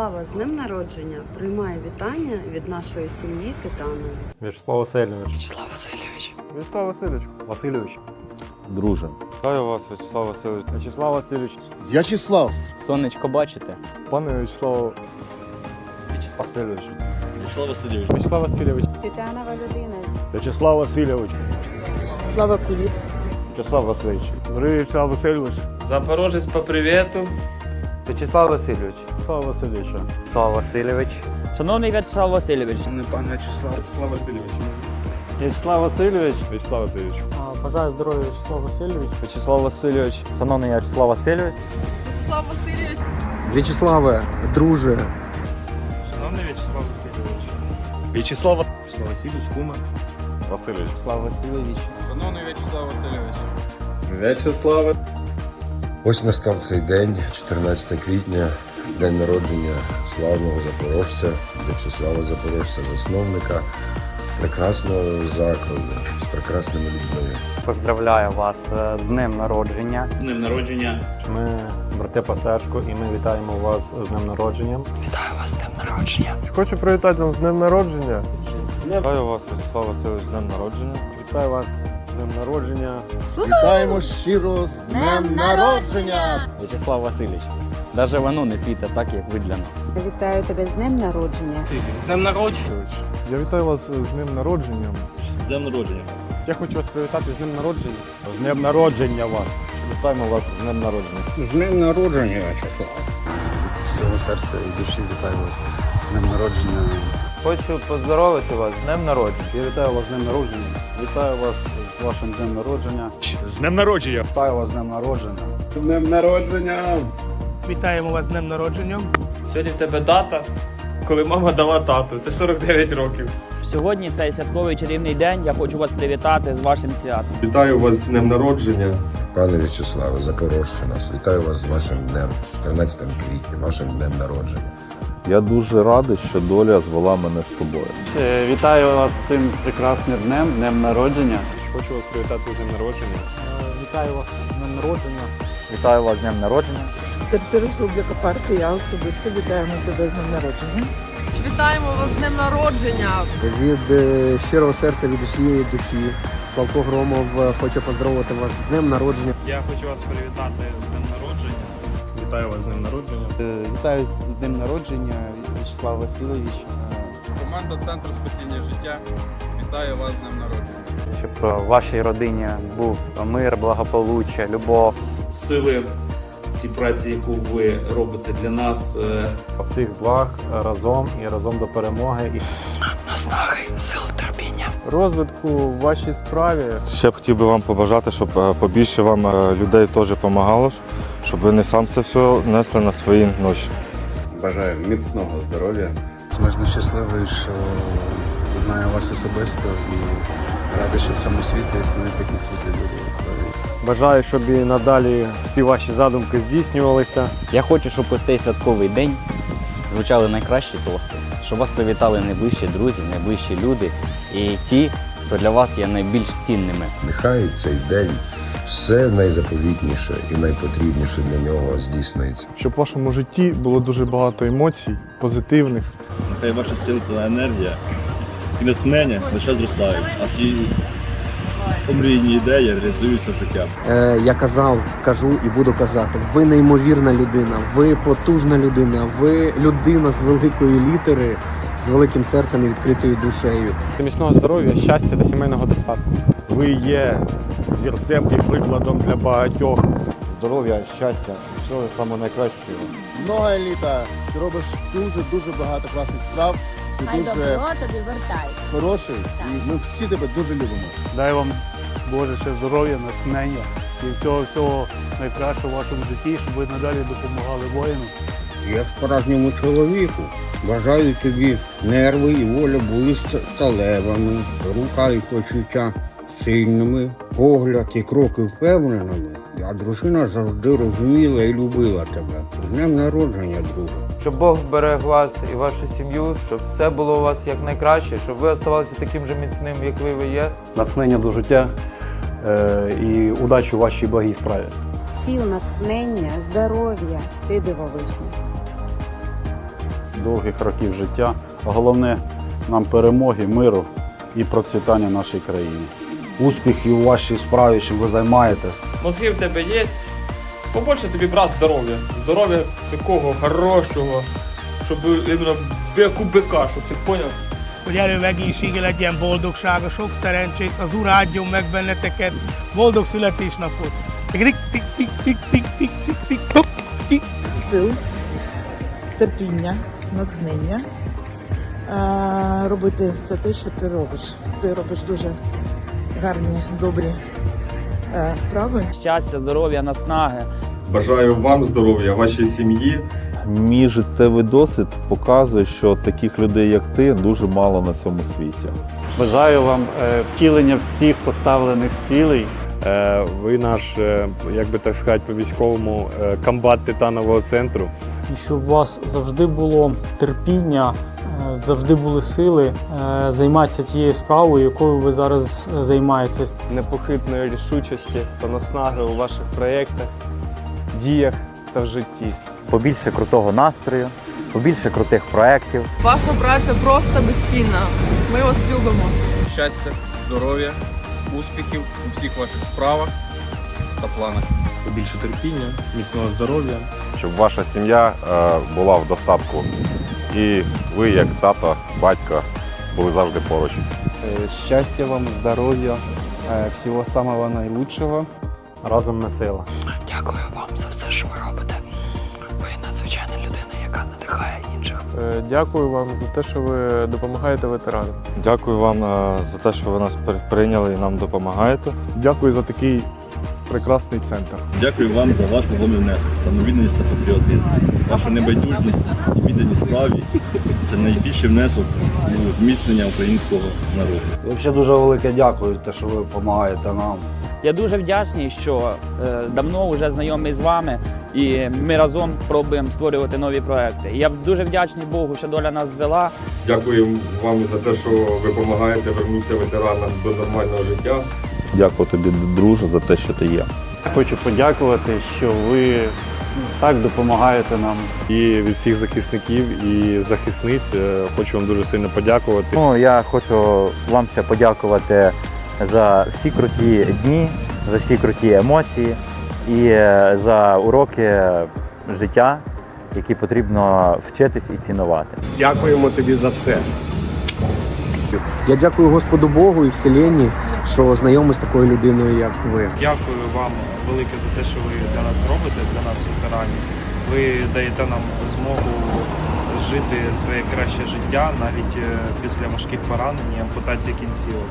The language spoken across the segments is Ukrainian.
В'ячеслава, з днем народження приймає вітання від нашої сім'ї Титанові. В'ячеслав Васильович. Вячеслав Васильович. В'ячеслав Васильович. Васильович. Друже. Вітаю вас, В'ячеслав Васильович. В'ячеслав Васильович. В'ячеслав. Сонечко бачите? Пане В'ячеслав Васильович. Вячеслав Васильович. В'ячеслав Васильович. Титанова людина. В'ячеслав Васильович. Слава Куліт. В'ячеслав Васильович. В'ячеслав Васильович. Запорожець по привету. В'ячеслав Васильович. Слава Васильович. Слава Васильович. Шановний В'ячеслав Васильович, Пан Вячеслав. Вячеслав Васильович. В'ячеслав Васильович. Вячеслав Васильович. Бажаю здоров'я В'ячеслав Васильович. В'ячеслав Васильович. Шановний В'ячеслав Васильович. В'ячеславе, друже. Шановний Вячеслав Васильович. Вячеслав Вячеслав Васильович, кума. Васильович. Вячеслав Васильович. Шановний Вячеслав Васильович. Вячеслав. Ось настав цей день, 14 квітня, день народження славного запорожця, В'ячеслава Запорожця, засновника прекрасного закладу з прекрасними людьми. Поздравляю вас е, з днем народження. Днем народження. Ми брати по і ми вітаємо вас з днем народження. Вітаю вас з днем народження. Хочу привітати вас з днем народження. Вітаю вас, В'ячеслав Васильович, з днем народження. Вітаю вас днем народження. Вітаємо щиро з днем народження! В'ячеслав Васильович. Даже воно не світить так, як ви для нас. Вітаю тебе з днем народження. З днем народження. Я вітаю вас з днем народження. З Днем народження. Я хочу вас привітати з днем народження. З днем народження вас. Вітаємо вас з днем народження. З днем народження, В'ячеслав. З цього серця і душі вітаю вас з днем народження. Хочу поздоровити вас з днем народження. Я вітаю вас з днем народження. Вітаю вас вашим днем народження. З днем народження. Вітаю вас з днем народження. З днем народження. Вітаємо вас з днем народження. Сьогодні в тебе дата, коли мама дала тату. Це 49 років. Сьогодні цей святковий чарівний день. Я хочу вас привітати з вашим святом. Вітаю вас з днем народження. Пане В'ячеславе, Запорожчина, вітаю вас з вашим днем, 14 квітня, вашим днем народження. Я дуже радий, що доля звела мене з тобою. Е, Вітаю вас з цим прекрасним днем, днем народження. Хочу вас привітати з днем народження. Вітаю вас з днем народження. Вітаю вас з днем народження. Серце Республіка партія, я особисто вітаємо тебе з днем народження. Вітаємо вас з днем народження. Від е, щирого серця, від усієї душі. Славко Громов е, хоче поздоровити вас з днем народження. Я хочу вас привітати з днем народження. Вітаю вас з днем народження. Вітаю з днем народження, В'ячеслав Васильович. Команда Центру спасіння життя. Вітаю вас з днем народження. Щоб в вашій родині був мир, благополуччя, любов. Сили цій праці, яку ви робите для нас. е, Всіх благ разом і разом до перемоги. І Наснаги, сил терпіння. розвитку в вашій справі. Ще б хотів би вам побажати, щоб е, побільше вам е, людей теж допомагало, щоб ви не сам це все несли на свої ноші. Бажаю міцного здоров'я. Смежно щасливий, що знаю вас особисто і радий, що в цьому світі існують такі світлі люди. Бажаю, щоб і надалі всі ваші задумки здійснювалися. Я хочу, щоб у цей святковий день звучали найкращі тости, щоб вас привітали найближчі друзі, найближчі люди і ті, хто для вас є найбільш цінними. Нехай цей день все найзаповітніше і найпотрібніше для нього здійсниться. Щоб в вашому житті було дуже багато емоцій, позитивних. Нехай ваша сила енергія і натхнення лише зростають, а всі омрійні ідеї реалізуються в життя. Е, я казав, кажу і буду казати. Ви неймовірна людина, ви потужна людина, ви людина з великої літери, з великим серцем і відкритою душею. Міцного здоров'я, щастя та сімейного достатку. Ви є зірцем і прикладом для багатьох. Здоров'я, щастя, всього самого найкращого. Много літа. Ти робиш дуже дуже багато класних справ. Ти Хай дуже добро тобі вертай. хороший, і ми всі тебе дуже любимо. Дай вам Боже ще здоров'я, натхнення і всього всього найкращого в вашому житті, щоб ви надалі допомагали воїнам. Я справжньому чоловіку бажаю тобі нерви і воля були сталевими, рука і почуття сильними, погляд і кроки впевненими. А дружина завжди розуміла і любила тебе. З днем народження, друже. Щоб Бог берег вас і вашу сім'ю, щоб все було у вас як найкраще, щоб ви оставалися таким же міцним, як ви, ви є. Натхнення до життя е, і удачі у вашій благій справі. Сіл, натхнення, здоров'я. Ти дивовижний. довгих років життя, а головне нам перемоги, миру і процвітання нашій країні. Успіхів у вашій справі, чим ви займаєтесь. Мозги в тебе є. Побольше тобі, брат, здоров'я. Здоров'я такого хорошого, щоб іменно беку бика, щоб ти поняв. Hogy erő egészsége legyen, boldogsága, sok szerencsét, az Úr áldjon meg benneteket, boldog születésnapot! Tik, tik, tik, tik, tik, tik, tik, tik, tok, tik. Сил, терпіння, натхнення. е, Робити все те, що ти робиш. Ти робиш дуже гарні, добрі е, справи. Щастя, здоров'я, наснаги. Бажаю вам здоров'я, вашій сім'ї. Мій життєвий досвід показує, що таких людей, як ти, дуже мало на цьому світі. Бажаю вам е, втілення всіх поставлених цілей. Е, Ви наш, е, як би так сказати, по військовому е, комбат титанового центру. І щоб у вас завжди було терпіння, завжди були сили займатися тією справою, якою ви зараз займаєтесь. непохитної рішучості та наснаги у ваших проєктах, діях та в житті. Побільше крутого настрою, побільше крутих проєктів. Ваша праця просто безцінна. Ми вас любимо. Щастя, здоров'я, успіхів у всіх ваших справах та планах. Побільше терпіння, міцного здоров'я. Щоб ваша сім'я е, була в достатку. І ви, як тато, батько, були завжди поруч. Щастя вам, здоров'я, всього самого найлучшого. Разом не сила. Дякую вам за все, що ви робите. Ви надзвичайна людина, яка надихає. Е, Дякую вам за те, що ви допомагаєте ветеранам. Дякую вам е, за те, що ви нас прийняли і нам допомагаєте. Дякую за такий прекрасний центр. Дякую вам за ваш вагомий внесок, самовідданість та патріотизм. Ваша небайдужність і відданість справі це найбільший внесок у зміцнення українського народу. Взагалі дуже велике дякую, те, що ви допомагаєте нам. Я дуже вдячний, що е, давно вже знайомий з вами, і ми разом пробуємо створювати нові проекти. Я дуже вдячний Богу, що доля нас звела. Дякую вам за те, що ви допомагаєте вернутися ветеранам до нормального життя. Дякую тобі, друже, за те, що ти є. Хочу подякувати, що ви так допомагаєте нам. І від всіх захисників і захисниць е, хочу вам дуже сильно подякувати. Ну, я хочу вам ще подякувати за всі круті дні, за всі круті емоції і е, за уроки життя, які потрібно вчитись і цінувати. Дякуємо тобі за все. Я дякую Господу Богу і Вселенні, що знайомий з такою людиною, як ви. Дякую вам велике за те, що ви для нас робите, для нас, ветеранів. Ви даєте нам змогу жити своє краще життя навіть е, після важких поранень і ампутації кінцівок.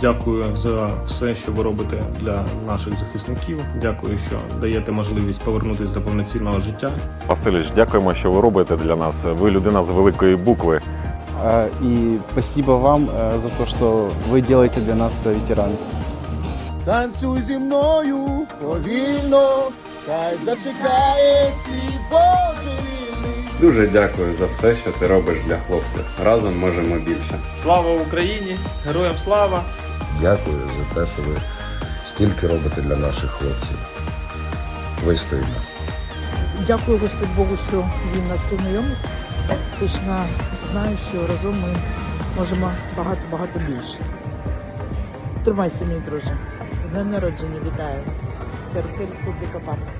Дякую за все, що ви робите для наших захисників. Дякую, що даєте можливість повернутися до повноцінного життя. Василіч, дякуємо, що ви робите для нас. Ви людина з великої букви. І спасибо вам за те, що ви робите для нас ветеранів. Танцюй зі мною повільно, хай зачекає твій божевільний. Дуже дякую за все, що ти робиш для хлопців. Разом можемо більше. Слава Україні! Героям слава! Дякую за те, що ви стільки робите для наших хлопців. Вистоїмо. Дякую Господь Богу, що він нас познайомив. Точно знаю, що разом ми можемо багато-багато більше. Тримайся, мій друже. З днем народження вітаю. Терця Республіка Парк.